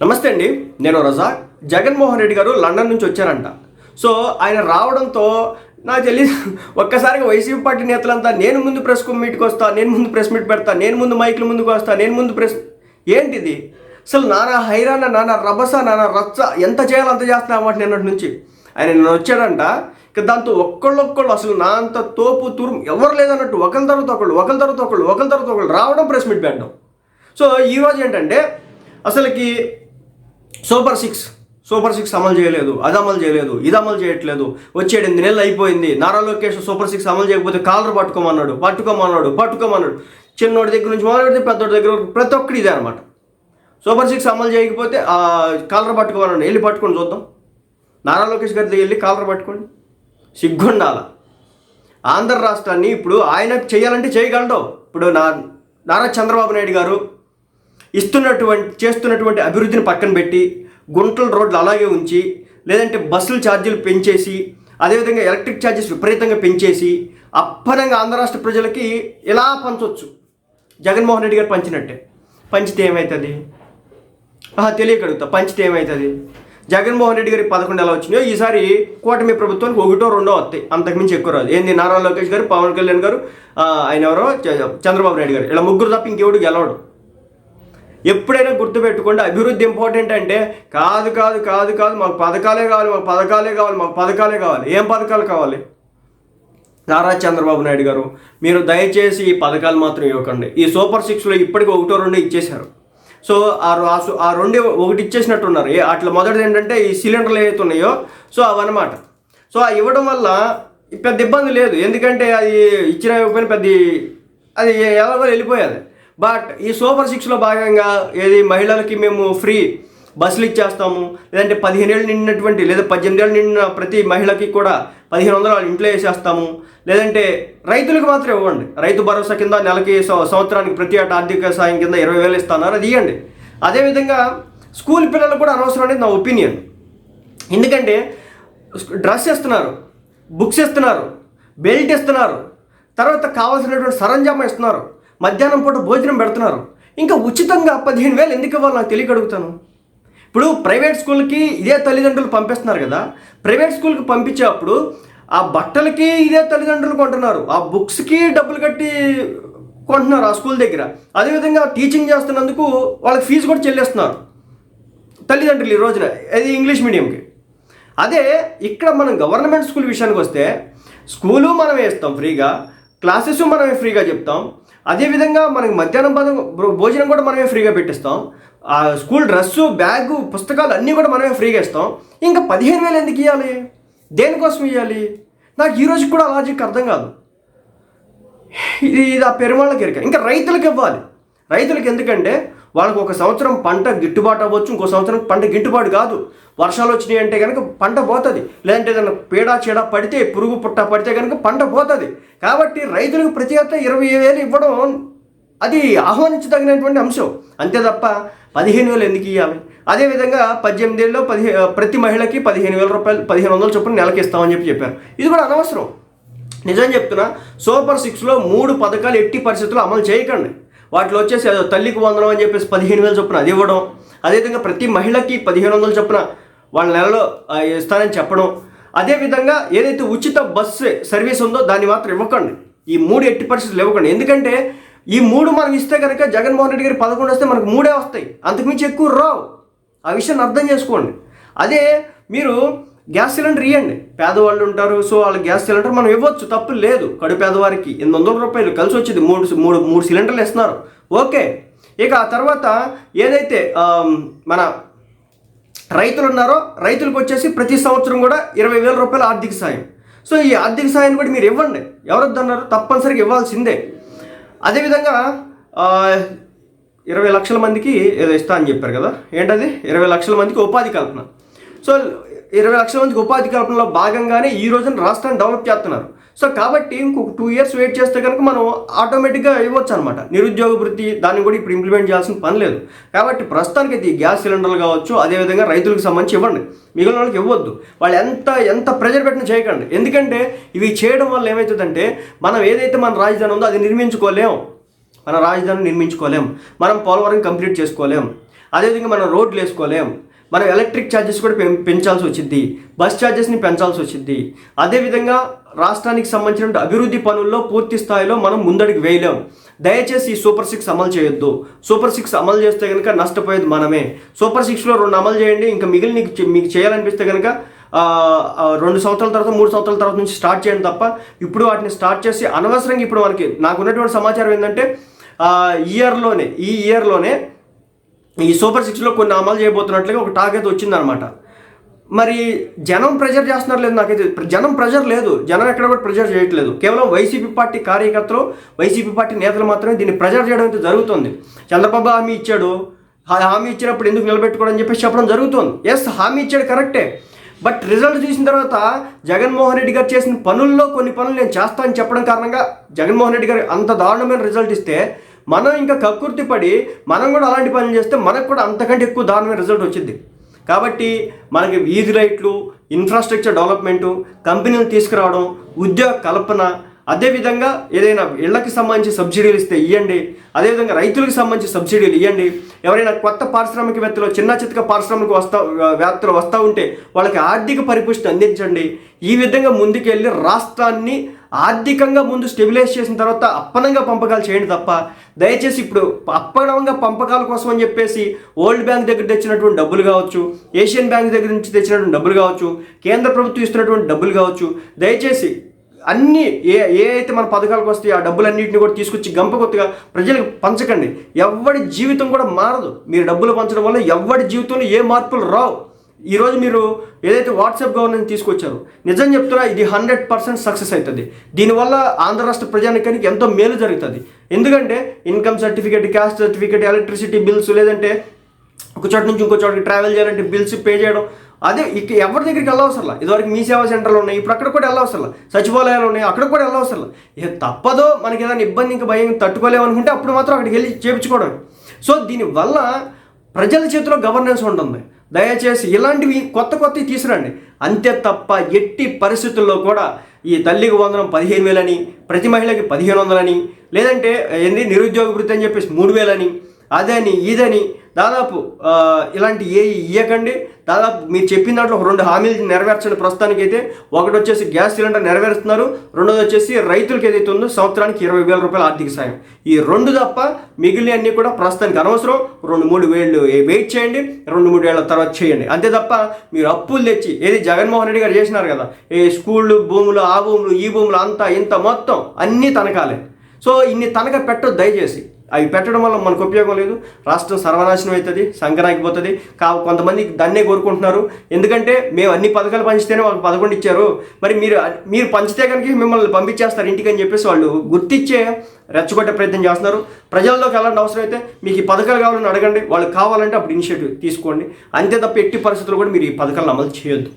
నమస్తే అండి నేను రజా. జగన్మోహన్ రెడ్డి గారు లండన్ నుంచి వచ్చారంట. సో ఆయన రావడంతో నాకు తెలియదు ఒక్కసారిగా వైసీపీ పార్టీ నేతలంతా నేను ముందు ప్రెస్ మీట్కి వస్తా నేను ముందు ప్రెస్ మీట్ పెడతా నేను ముందు మైకుల ముందుకు వస్తా నేను ముందు ప్రెస్ ఏంటిది? అసలు నానా హైరాణ నానా రభస నానా రచ్చ ఎంత చేయాలో అంత చేస్తున్నామాట నిన్నటి నుంచి. ఆయన నిన్న వచ్చాడంట. ఇక దాంతో ఒక్కళ్ళొక్కళ్ళు అసలు నా అంత తోపు తురుము ఎవరు లేదన్నట్టు ఒకరి తర్వాత ఒకళ్ళు ఒకరి తర్వాత ఒకళ్ళు ఒకరి తర్వాత ఒకళ్ళు రావడం ప్రెస్ మీట్ పెట్టడం. సో ఈరోజు ఏంటంటే అసలుకి సూపర్ సిక్స్ సూపర్ సిక్స్ అమలు చేయలేదు అది అమలు చేయలేదు ఇది అమలు చేయట్లేదు. వచ్చే ఎనిమిది నెలలు అయిపోయింది. నారా లోకేష్ సూపర్ సిక్స్ అమలు చేయకపోతే కాలర్ పట్టుకోమన్నాడు పట్టుకోమన్నాడు పట్టుకోమన్నాడు. చిన్నోడి దగ్గర నుంచి మొదలు పెడితే పెద్దోడి దగ్గర ప్రతి ఒక్కటి ఇదే అనమాట సూపర్ సిక్స్ అమలు చేయకపోతే కాలర్ పట్టుకోమన్నాడు. వెళ్ళి పట్టుకొని చూద్దాం. నారా లోకేష్ గారి దగ్గర వెళ్ళి కాలర్ పట్టుకోండి. సిగ్గుండాల. ఆంధ్ర రాష్ట్రాన్ని ఇప్పుడు ఆయన చేయాలంటే చేయగలడు. ఇప్పుడు నా నారా చంద్రబాబు నాయుడు గారు ఇస్తున్నటువంటి చేస్తున్నటువంటి అభివృద్ధిని పక్కన పెట్టి గుంటల రోడ్లు అలాగే ఉంచి లేదంటే బస్సుల ఛార్జీలు పెంచేసి అదేవిధంగా ఎలక్ట్రిక్ ఛార్జెస్ విపరీతంగా పెంచేసి అప్పనంగా ఆంధ్ర రాష్ట్ర ప్రజలకి ఎలా పంచవచ్చు జగన్మోహన్ రెడ్డి గారు పంచినట్టే. పంచితే ఏమవుతుంది తెలియక అడుగుతా పంచితే ఏమవుతుంది జగన్మోహన్ రెడ్డి గారికి పదకొండు ఎలా వచ్చినాయో ఈసారి కూటమి ప్రభుత్వానికి ఒకటో రెండో వస్తాయి. అంతకుమించి ఎక్కువ రాదు. ఏంది నారా లోకేష్ గారు పవన్ కళ్యాణ్ గారు ఆయన ఎవరో? చ- చంద్రబాబు నాయుడు గారు. ఇలా ముగ్గురు తప్ప ఇంకెవడు గెలవడు. ఎప్పుడైనా గుర్తుపెట్టుకోండి అభివృద్ధి ఇంపార్టెంట్ అంటే కాదు కాదు కాదు కాదు మాకు పథకాలే కావాలి మాకు పథకాలే కావాలి మాకు పథకాలే కావాలి. ఏం పథకాలు కావాలి? నారా చంద్రబాబు నాయుడు గారు మీరు దయచేసి ఈ పథకాలు మాత్రం ఇవ్వకండి. ఈ సూపర్ సిక్స్లో ఇప్పటికి ఒకటో రెండు ఇచ్చేశారు. సో ఆ ఆ రెండు ఒకటి ఇచ్చేసినట్టున్నారు. అట్లా మొదటిది ఏంటంటే ఈ సిలిండర్లు ఏవైతే ఉన్నాయో సో అవన్నమాట. సో ఆ ఇవ్వడం వల్ల పెద్ద ఇబ్బంది లేదు. ఎందుకంటే అది ఇచ్చిన ఇవ్వకపోయినా పెద్ద అది ఎలాగో వెళ్ళిపోయేది. బట్ ఈ సూపర్ సిక్స్లో భాగంగా ఏది మహిళలకి మేము ఫ్రీ బస్సులు ఇచ్చేస్తాము. లేదంటే పదిహేను ఏళ్ళు నిండినటువంటి లేదా పద్దెనిమిది ఏళ్ళు నిండిన ప్రతి మహిళకి కూడా పదిహేను వందలు వాళ్ళ ఇంట్లో వేసేస్తాము. లేదంటే రైతులకు మాత్రం ఇవ్వండి. రైతు భరోసా కింద నెలకి సంవత్సరానికి ప్రతి ఏటా ఆర్థిక సాయం కింద ఇరవై వేలు ఇస్తున్నారు అది ఇవ్వండి అదేవిధంగా స్కూల్ పిల్లలు కూడా అనవసరం అనేది నా ఒపీనియన్. ఎందుకంటే డ్రెస్ ఇస్తున్నారు బుక్స్ ఇస్తున్నారు బెల్ట్ ఇస్తున్నారు తర్వాత కావాల్సినటువంటి సరంజామా ఇస్తున్నారు మధ్యాహ్నం పూట భోజనం పెడుతున్నారు. ఇంకా ఉచితంగా పదిహేను వేలు ఎందుకు ఇవ్వాలి నాకు తెలియక అడుగుతాను. ఇప్పుడు ప్రైవేట్ స్కూల్కి ఇదే తల్లిదండ్రులు పంపిస్తున్నారు కదా. ప్రైవేట్ స్కూల్కి పంపించేటప్పుడు ఆ బట్టలకి ఇదే తల్లిదండ్రులు కొంటున్నారు. ఆ బుక్స్కి డబ్బులు కట్టి కొంటున్నారు ఆ స్కూల్ దగ్గర. అదేవిధంగా టీచింగ్ చేస్తున్నందుకు వాళ్ళకి ఫీజు కూడా చెల్లిస్తున్నారు. తల్లిదండ్రులు ఈ రోజున అది ఇంగ్లీష్ మీడియంకి. అదే ఇక్కడ మనం గవర్నమెంట్ స్కూల్ విషయానికి వస్తే స్కూలు మనమే ఇస్తాం ఫ్రీగా క్లాసెస్ మనమే ఫ్రీగా చెప్తాం. అదేవిధంగా మనకి మధ్యాహ్నం పదం భోజనం కూడా మనమే ఫ్రీగా పెట్టిస్తాం. ఆ స్కూల్ డ్రెస్సు బ్యాగు పుస్తకాలు అన్నీ కూడా మనమే ఫ్రీగా ఇస్తాం. ఇంకా పదిహేను వేలు ఎందుకు ఇవ్వాలి దేనికోసం ఇవ్వాలి నాకు ఈరోజు కూడా లాజిక్ అర్థం కాదు. ఇది ఇది ఆ పెరుమాళ్ళకి ఇంకా రైతులకు ఇవ్వాలి. రైతులకు ఎందుకంటే వాళ్ళకు ఒక సంవత్సరం పంట గిట్టుబాటు అవ్వచ్చు ఇంకో సంవత్సరం పంట గిట్టుబాటు కాదు. వర్షాలు వచ్చినాయి అంటే కనుక పంట పోతుంది. లేదంటే ఏదైనా పీడ చీడ పడితే పురుగు పుట్ట పడితే కనుక పంట పోతుంది. కాబట్టి రైతులకు ప్రతి ఏటా ఇరవై వేలు ఇవ్వడం అది ఆహ్వానించదగినటువంటి అంశం. అంతే తప్ప పదిహేను వేలు ఎందుకు ఇవ్వాలి అదేవిధంగా పద్దెనిమిది ఏళ్ళలో పదిహే ప్రతి మహిళకి పదిహేను వేల రూపాయలు పదిహేను వందల చొప్పున నెలకి ఇస్తామని చెప్పి చెప్పారు. ఇది కూడా అనవసరం. నిజం చెప్తున్నా సూపర్ సిక్స్లో మూడు పథకాలు ఎట్టి పరిస్థితుల్లో అమలు చేయకండి. వాటిలో వచ్చేసి అదో తల్లికి వందనం అని చెప్పేసి పదిహేను వేలు చొప్పున అది ఇవ్వడం. అదేవిధంగా ప్రతి మహిళకి పదిహేను వందల చొప్పున వాళ్ళ నెలలో ఇస్తానని చెప్పడం. అదేవిధంగా ఏదైతే ఉచిత బస్సు సర్వీస్ ఉందో దాన్ని మాత్రం ఇవ్వకండి. ఈ మూడు ఎట్టి పరిస్థితులు ఇవ్వకండి. ఎందుకంటే ఈ మూడు మనం ఇస్తే కనుక జగన్మోహన్ రెడ్డి గారి పదకొండు వస్తే మనకు మూడే వస్తాయి. అంతకుమించి ఎక్కువ రావు. ఆ విషయాన్ని అర్థం చేసుకోండి. అదే మీరు గ్యాస్ సిలిండర్ ఇవ్వండి పేదవాళ్ళు ఉంటారు సో వాళ్ళ గ్యాస్ సిలిండర్ మనం ఇవ్వచ్చు తప్పు లేదు. కడు పేదవారికి ఎనిమిది వందల రూపాయలు కలిసి వచ్చింది. మూడు మూడు మూడు సిలిండర్లు ఇస్తున్నారు. ఓకే. ఇక ఆ తర్వాత ఏదైతే మన రైతులు ఉన్నారో రైతులకు వచ్చేసి ప్రతి సంవత్సరం కూడా ఇరవై వేల రూపాయల ఆర్థిక సాయం. సో ఈ ఆర్థిక సాయాన్ని కూడా మీరు ఇవ్వండి. ఎవరొద్దన్నారు? తప్పనిసరిగా ఇవ్వాల్సిందే. అదేవిధంగా ఇరవై లక్షల మందికి ఏదో ఇస్తా అని చెప్పారు కదా? ఏంటది? ఇరవై లక్షల మందికి ఉపాధి కల్పన. సో ఇరవై లక్షల మందికి ఉపాధి కల్పనలో భాగంగానే ఈ రోజున రాష్ట్రాన్ని డెవలప్ చేస్తున్నారు. సో కాబట్టి ఇంకొక టూ ఇయర్స్ వెయిట్ చేస్తే కనుక మనం ఆటోమేటిక్గా ఇవ్వచ్చు అనమాట నిరుద్యోగ వృత్తి దాన్ని కూడా ఇప్పుడు ఇంప్లిమెంట్ చేయాల్సిన పని లేదు. కాబట్టి ప్రస్తుతానికి అయితే ఈ గ్యాస్ సిలిండర్లు కావచ్చు అదేవిధంగా రైతులకు సంబంధించి ఇవ్వండి. మిగిలిన వాళ్ళకి ఇవ్వద్దు. వాళ్ళు ఎంత ఎంత ప్రెజర్ పెట్టిన చేయకండి. ఎందుకంటే ఇవి చేయడం వల్ల ఏమవుతుందంటే మనం ఏదైతే మన రాజధాని ఉందో అది నిర్మించుకోలేం. మన రాజధాని నిర్మించుకోలేం. మనం పోలవరం కంప్లీట్ చేసుకోలేం. అదేవిధంగా మనం రోడ్లు వేసుకోలేం. మనం ఎలక్ట్రిక్ ఛార్జెస్ కూడా పెం- పెంచాల్సి వచ్చింది బస్ ఛార్జెస్ని పెంచాల్సి వచ్చింది అదేవిధంగా రాష్ట్రానికి సంబంధించిన అభివృద్ధి పనుల్లో పూర్తి స్థాయిలో మనం ముందడుగు వేయలేం. దయచేసి ఈ సూపర్ సిక్స్ అమలు చేయొద్దు. సూపర్ సిక్స్ అమలు చేస్తే కనుక నష్టపోయేది మనమే. సూపర్ సిక్స్లో రెండు అమలు చేయండి. ఇంకా మిగిలిన మీకు చేయాలనిపిస్తే కనుక రెండు సంవత్సరాల తర్వాత మూడు సంవత్సరాల తర్వాత నుంచి స్టార్ట్ చేయండి తప్ప ఇప్పుడు వాటిని స్టార్ట్ చేసి అనవసరంగా ఇప్పుడు మనకి నాకు ఉన్నటువంటి సమాచారం ఏంటంటే ఇయర్లోనే ఈ ఇయర్లోనే ఈ సూపర్ సిక్స్లో కొన్ని అమలు చేయబోతున్నట్లుగా ఒక టాక్ అయితే వచ్చిందనమాట. మరి జనం ప్రెజర్ చేస్తున్నారు లేదు నాకైతే? జనం ప్రెజర్ లేదు. జనం ఎక్కడ కూడా ప్రెజర్ చేయట్లేదు. కేవలం వైసీపీ పార్టీ కార్యకర్తలు వైసీపీ పార్టీ నేతలు మాత్రమే దీన్ని ప్రెజర్ చేయడం అయితే జరుగుతుంది. చంద్రబాబు హామీ ఇచ్చాడు. ఆ హామీ ఇచ్చినప్పుడు ఎందుకు నిలబెట్టుకోవడం అని చెప్పేసి చెప్పడం జరుగుతుంది. ఎస్ హామీ ఇచ్చాడు కరెక్టే. బట్ రిజల్ట్ చూసిన తర్వాత జగన్మోహన్ రెడ్డి గారు చేసిన పనుల్లో కొన్ని పనులు నేను చేస్తానని చెప్పడం కారణంగా జగన్మోహన్ రెడ్డి గారు అంత దారుణమైన రిజల్ట్ ఇస్తే మనం ఇంకా కక్కుర్తి పడి మనం కూడా అలాంటి పనులు చేస్తే మనకు కూడా అంతకంటే ఎక్కువ దారుణమైన రిజల్ట్ వచ్చింది. కాబట్టి మనకి వీధి లైట్లు ఇన్ఫ్రాస్ట్రక్చర్ డెవలప్మెంటు కంపెనీలు తీసుకురావడం ఉద్యోగ కల్పన అదేవిధంగా ఏదైనా ఇళ్ళకి సంబంధించి సబ్సిడీలు ఇస్తే ఇవ్వండి అదేవిధంగా రైతులకు సంబంధించి సబ్సిడీలు ఇవ్వండి ఎవరైనా కొత్త పారిశ్రామికవేత్తలు చిన్న చితక పారిశ్రామిక వస్తా వేత్తలు వస్తూ ఉంటే వాళ్ళకి ఆర్థిక పరిపుష్టి అందించండి. ఈ విధంగా ముందుకెళ్ళి రాష్ట్రాన్ని ఆర్థికంగా ముందు స్టెబిలైజ్ చేసిన తర్వాత అప్పనంగా పంపకాలు చేయండి తప్ప దయచేసి ఇప్పుడు అప్పనంగా పంపకాల కోసం అని చెప్పేసి వరల్డ్ బ్యాంక్ దగ్గర తెచ్చినటువంటి డబ్బులు కావచ్చు ఏషియన్ బ్యాంక్ దగ్గర నుంచి తెచ్చినటువంటి డబ్బులు కావచ్చు కేంద్ర ప్రభుత్వం ఇస్తున్నటువంటి డబ్బులు కావచ్చు దయచేసి అన్ని ఏ ఏ అయితే మన పథకాలకు వస్తాయో ఆ డబ్బులన్నింటిని కూడా తీసుకొచ్చి గంప కొత్తగా ప్రజలకు పంచకండి. ఎవరి జీవితం కూడా మారదు. మీరు డబ్బులు పంచడం వల్ల ఎవరి జీవితంలో ఏ మార్పులు రావు. ఈరోజు మీరు ఏదైతే వాట్సాప్ గవర్నెన్స్ తీసుకొచ్చారో నిజం చెప్తున్నా ఇది హండ్రెడ్ పర్సెంట్ సక్సెస్ అవుతుంది. దీనివల్ల ఆంధ్ర రాష్ట్ర ప్రజానికానికి ఎంతో మేలు జరుగుతుంది. ఎందుకంటే income certificate caste certificate electricity bills లేదంటే ఒక చోట నుంచి ఇంకో చోటకి ట్రావెల్ చేయాలంటే బిల్స్ పే చేయడం. అదే ఇక ఎవరి దగ్గరికి వెళ్ళవసరలా ఇదివరకు మీ సేవా సెంటర్లు ఉన్నాయి ఇప్పుడు అక్కడ కూడా వెళ్ళవసరలా సచివాలయాలు ఉన్నాయి అక్కడ కూడా వెళ్ళవసరలా ఇక తప్పదో మనకి ఏదైనా ఇబ్బంది ఇంకా భయం తట్టుకోలేమనుకుంటే అప్పుడు మాత్రం అక్కడికి వెళ్ళి చేపించుకోవడం సో దీనివల్ల ప్రజల చేతిలో గవర్నెన్స్ ఉంటుంది. దయచేసి ఇలాంటివి కొత్త కొత్తవి తీసుకురండి. అంతే తప్ప ఎట్టి పరిస్థితుల్లో కూడా ఈ తల్లికి వందనం పదిహేను వేలని ప్రతి మహిళకి పదిహేను వందలని లేదంటే ఏంది నిరుద్యోగ వృత్తి అని చెప్పేసి మూడు వేలని అదని ఇదని దాదాపు ఇలాంటి ఏ ఇయ్యకండి. దాదాపు మీరు చెప్పిన దాంట్లో రెండు హామీలు నెరవేర్చండి ప్రస్తుతానికి అయితే ఒకటి వచ్చేసి గ్యాస్ సిలిండర్ నెరవేరుస్తున్నారు. రెండోది వచ్చేసి రైతులకు ఏదైతే ఉందో సంవత్సరానికి ఇరవై వేల రూపాయల ఆర్థిక సాయం. ఈ రెండు తప్ప మిగిలినన్నీ కూడా ప్రస్తుతానికి అనవసరం. రెండు మూడు వేళ్ళు వెయిట్ చేయండి. రెండు మూడు ఏళ్ళ తర్వాత చేయండి. అంతే తప్ప మీరు అప్పులు తెచ్చి ఏది జగన్మోహన్ రెడ్డి గారు చేసినారు కదా ఏ స్కూళ్ళు భూములు ఆ భూములు ఈ భూములు అంతా ఇంత మొత్తం అన్నీ తనకాలే. సో ఇన్ని తనక పెట్టొద్దు దయచేసి. అవి పెట్టడం వల్ల మనకు ఉపయోగం లేదు. రాష్ట్రం సర్వనాశనం అవుతుంది సంక్రాంతికి పోతుంది. కా కొంతమంది దాన్నే కోరుకుంటున్నారు. ఎందుకంటే మేము అన్ని పథకాలు పంచితేనే వాళ్ళకి పదకొండు ఇచ్చారు. మరి మీరు మీరు పంచితే కనుక మిమ్మల్ని పంపించేస్తారు ఇంటికి అని చెప్పేసి వాళ్ళు గుర్తిచ్చే రెచ్చగొట్టే ప్రయత్నం చేస్తున్నారు. ప్రజల్లోకి ఎలాంటి అవసరం అయితే మీకు ఈ పథకాలు కావాలని అడగండి. వాళ్ళకి కావాలంటే అప్పుడు ఇనిషియేటివ్ తీసుకోండి. అంతే తప్ప ఎట్టి పరిస్థితుల్లో కూడా మీరు ఈ పథకాలను అమలు చేయొద్దు.